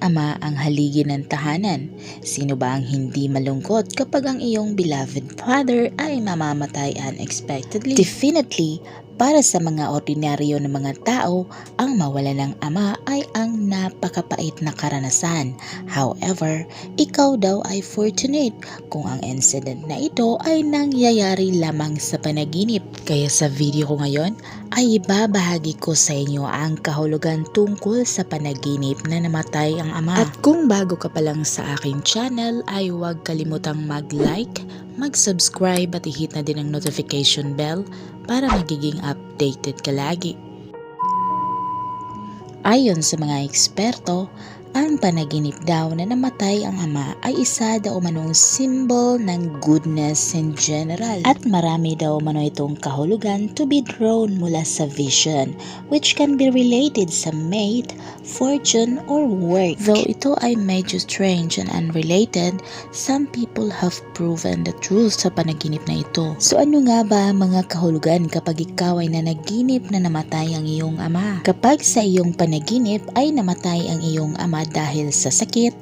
ama ang haligi ng tahanan. Sino ba ang hindi malungkot kapag ang iyong beloved father ay mamamatay unexpectedly? Definitely, para sa mga ordinaryo ng mga tao, ang mawala ng ama ay ang napakapait na karanasan. However, ikaw daw ay fortunate kung ang incident na ito ay nangyayari lamang sa panaginip. Kaya sa video ko ngayon ay ibabahagi ko sa inyo ang kahulugan tungkol sa panaginip na namatay ang ama. At kung bago ka pa lang sa aking channel ay huwag kalimutang mag-like, mag-subscribe at i-hit na din ang notification bell para magiging updated ka lagi. Ayon sa mga eksperto, ang panaginip daw na namatay ang ama ay isa daw manong symbol ng goodness in general. At marami daw mano itong kahulugan to be drawn mula sa vision which can be related sa mate, fortune, or work. Though ito ay medyo strange and unrelated, some people have proven the truth sa panaginip na ito. So ano nga ba mga kahulugan kapag ikaw ay nanaginip na namatay ang iyong ama? Kapag sa iyong panaginip ay namatay ang iyong ama dahil sa sakit,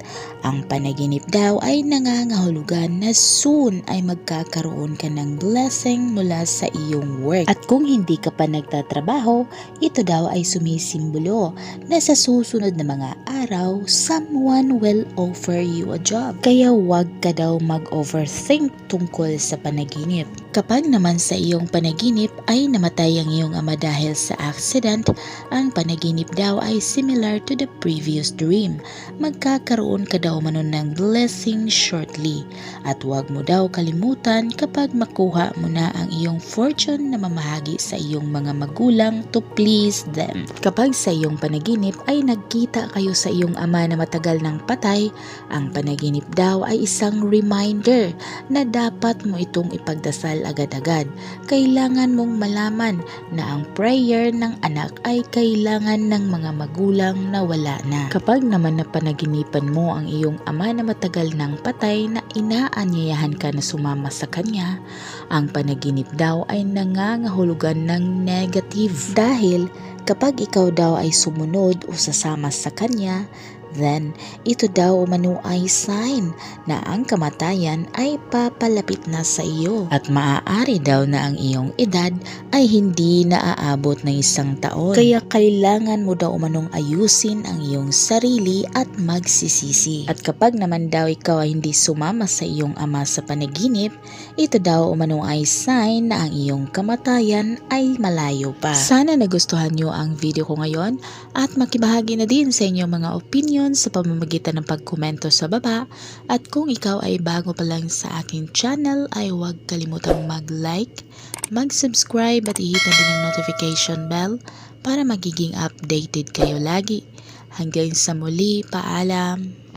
ang panaginip daw ay nangangahulugan na soon ay magkakaroon ka ng blessing mula sa iyong work. At kung hindi ka pa nagtatrabaho, ito daw ay sumisimbolo na sa susunod na mga araw, someone will offer you a job. Kaya huwag ka daw mag-overthink tungkol sa panaginip. Kapag naman sa iyong panaginip ay namatay ang iyong ama dahil sa accident, ang panaginip daw ay similar to the previous dream. Magkakaroon ka daw mano ng blessing shortly. At huwag mo daw kalimutan kapag makuha mo na ang iyong fortune na mamahagi sa iyong mga magulang to please them. Kapag sa iyong panaginip ay nagkita kayo sa iyong ama na matagal ng patay, ang panaginip daw ay isang reminder na dapat mo itong ipagdasal agad-agad. Kailangan mong malaman na ang prayer ng anak ay kailangan ng mga magulang na wala na. Kapag naman napanaginipan mo ang iyong ama na matagal ng patay na inaanyayahan ka na sumama sa kanya, ang panaginip daw ay nangangahulugan ng negative. Dahil kapag ikaw daw ay sumunod o sasama sa kanya, then ito daw umano ay sign na ang kamatayan ay papalapit na sa iyo at maaari daw na ang iyong edad ay hindi naaabot ng isang taon. Kaya kailangan mo daw umanong ayusin ang iyong sarili at magsisisi. At kapag naman daw ikaw ay hindi sumama sa iyong ama sa panaginip, ito daw umanong ay sign na ang iyong kamatayan ay malayo pa. Sana nagustuhan nyo ang video ko ngayon at makibahagi na din sa inyong mga opinion sa pamamagitan ng pagkomento sa baba at kung ikaw ay bago pa lang sa aking channel ay huwag kalimutang mag-like, mag-subscribe at i-hit din ang notification bell para magiging updated kayo lagi. Hanggang sa muli, paalam!